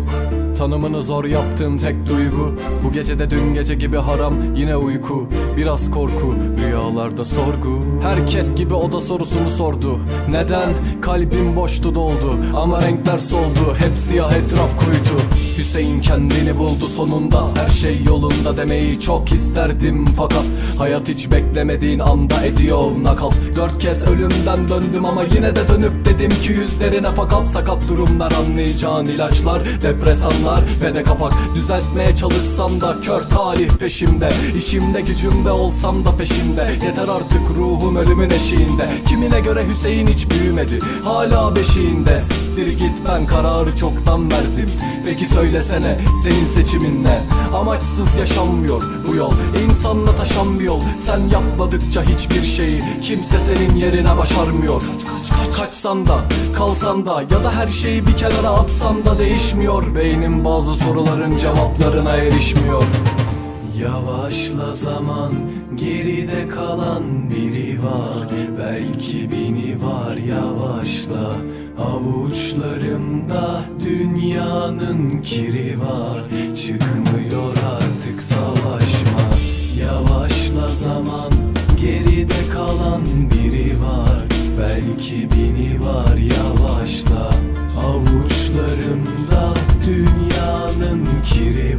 Loop. Tanımını zor yaptığım tek duygu. Bu gecede dün gece gibi haram yine uyku. Biraz korku rüyalarda sorgu. Herkes gibi o da sorusunu sordu. Neden? Kalbim boştu doldu. Ama renkler soldu Hep siyah etraf koydu Hüseyin kendini buldu sonunda. Her şey yolunda demeyi çok isterdim. Fakat hayat hiç beklemediğin anda ediyor nakal Dört kez ölümden döndüm ama yine de dönüp dedim ki yüzlerine fakat Sakat durumlar anlayacağın ilaçlar Depresanlar ve de kapak. Düzeltmeye çalışsam da kör talih peşimde. İşimde gücümde olsam da peşimde. Yeter artık ruhum ölümün eşiğinde. Kimine göre Hüseyin hiç büyümedi. Hala beşiğinde Siktir git ben kararı çoktan verdim. Peki söylesene senin seçimin ne? Amaçsız yaşanmıyor bu yol İnsanla taşan bir yol. Sen yapmadıkça hiçbir şeyi Kimse senin yerine başarmıyor. Kaç kaç kaç Kaçsan da kalsan da Ya da her şeyi bir kenara atsan da değişmiyor. Beynim bazı soruların cevaplarına erişmiyor. Yavaşla zaman geride kalan biri var. Belki bini var yavaşla Avuçlarımda dünyanın kiri var. Çıkmıyor artık savaşma. Yavaşla zaman geride kalan biri var. Belki bini var yavaşla. Avuçlarımda dünyanın kiri